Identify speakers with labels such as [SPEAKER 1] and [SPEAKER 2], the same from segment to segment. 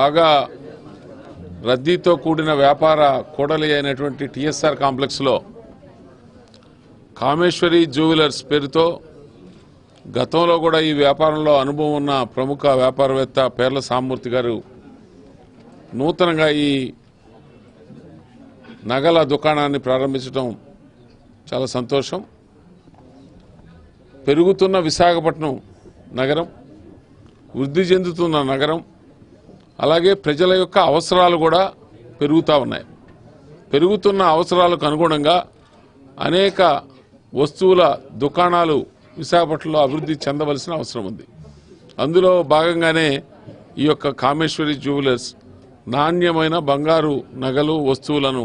[SPEAKER 1] బాగా రద్దీతో కూడిన వ్యాపార కూడలి అయినటువంటి టిఎస్ఆర్ కాంప్లెక్స్లో కామేశ్వరి జ్యువెలర్స్ పేరుతో గతంలో కూడా ఈ వ్యాపారంలో అనుభవం ఉన్న ప్రముఖ వ్యాపారవేత్త పేర్ల సామూర్తి గారు నూతనంగా ఈ నగల దుకాణాన్ని ప్రారంభించడం చాలా సంతోషం. పెరుగుతున్న విశాఖపట్నం నగరం వృద్ధి చెందుతున్న నగరం అలాగే ప్రజల యొక్క అవసరాలు కూడా పెరుగుతూ ఉన్నాయి. పెరుగుతున్న అవసరాలకు అనుగుణంగా అనేక వస్తువుల దుకాణాలు విశాఖపట్నంలో అభివృద్ధి చెందవలసిన అవసరం ఉంది. అందులో భాగంగానే ఈ యొక్క కామేశ్వరి జ్యువెలర్స్ నాణ్యమైన బంగారు నగలు వస్తువులను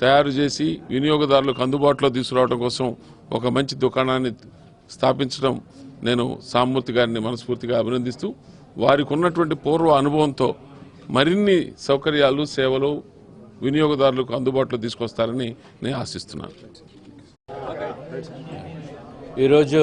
[SPEAKER 1] తయారు చేసి వినియోగదారులకు అందుబాటులో తీసుకురావడం కోసం ఒక మంచి దుకాణాన్ని స్థాపించడం నేను సామూర్తి గారిని మనస్ఫూర్తిగా అభినందిస్తూ వారికి ఉన్నటువంటి పూర్వ అనుభవంతో మరిన్ని సౌకర్యాలు సేవలు వినియోగదారులకు అందుబాటులో తీసుకొస్తారని నేను ఆశిస్తున్నాను.
[SPEAKER 2] ఈరోజు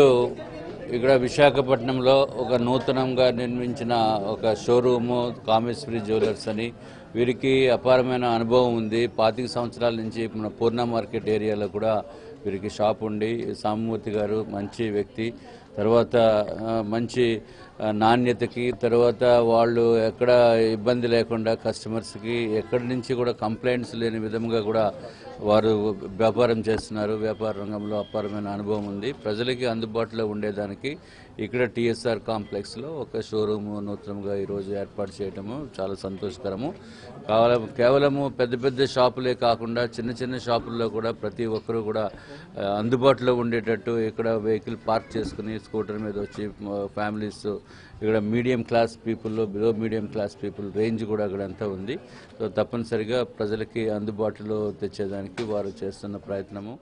[SPEAKER 2] ఇక్కడ విశాఖపట్నంలో ఒక నూతనంగా నిర్మించిన ఒక షోరూము కామేశ్వరి జ్యువెలర్స్ అని. వీరికి అపారమైన అనుభవం ఉంది. పాతిక సంవత్సరాల నుంచి మన పూర్ణ మార్కెట్ ఏరియాలో కూడా వీరికి షాప్ ఉండి సామూర్తి గారు మంచి వ్యక్తి. తర్వాత మంచి నాణ్యతకి తర్వాత వాళ్ళు ఎక్కడ ఇబ్బంది లేకుండా కస్టమర్స్కి ఎక్కడి నుంచి కూడా కంప్లైంట్స్ లేని విధంగా కూడా వారు వ్యాపారం చేస్తున్నారు. వ్యాపార రంగంలో అపారమైన అనుభవం ఉంది. ప్రజలకి అందుబాటులో ఉండేదానికి ఇక్కడ టీఎస్ఆర్ కాంప్లెక్స్లో ఒక షోరూము నూతనంగా ఈరోజు ఏర్పాటు చేయడము చాలా సంతోషకరము. కావాల కేవలము పెద్ద పెద్ద షాపులే కాకుండా చిన్న చిన్న షాపుల్లో కూడా ప్రతి ఒక్కరూ కూడా అందుబాటులో ఉండేటట్టు ఇక్కడ వెహికల్ పార్క్ చేసుకుని స్కూటర్ మీద వచ్చి ఫ్యామిలీస్ ఇక్కడ medium class పీపుల్లో below medium class people range కూడా అక్కడ అంతా ఉంది. సో తప్పనిసరిగా ప్రజలకి అందుబాటులో తెచ్చేదానికి వారు చేస్తున్న ప్రయత్నము.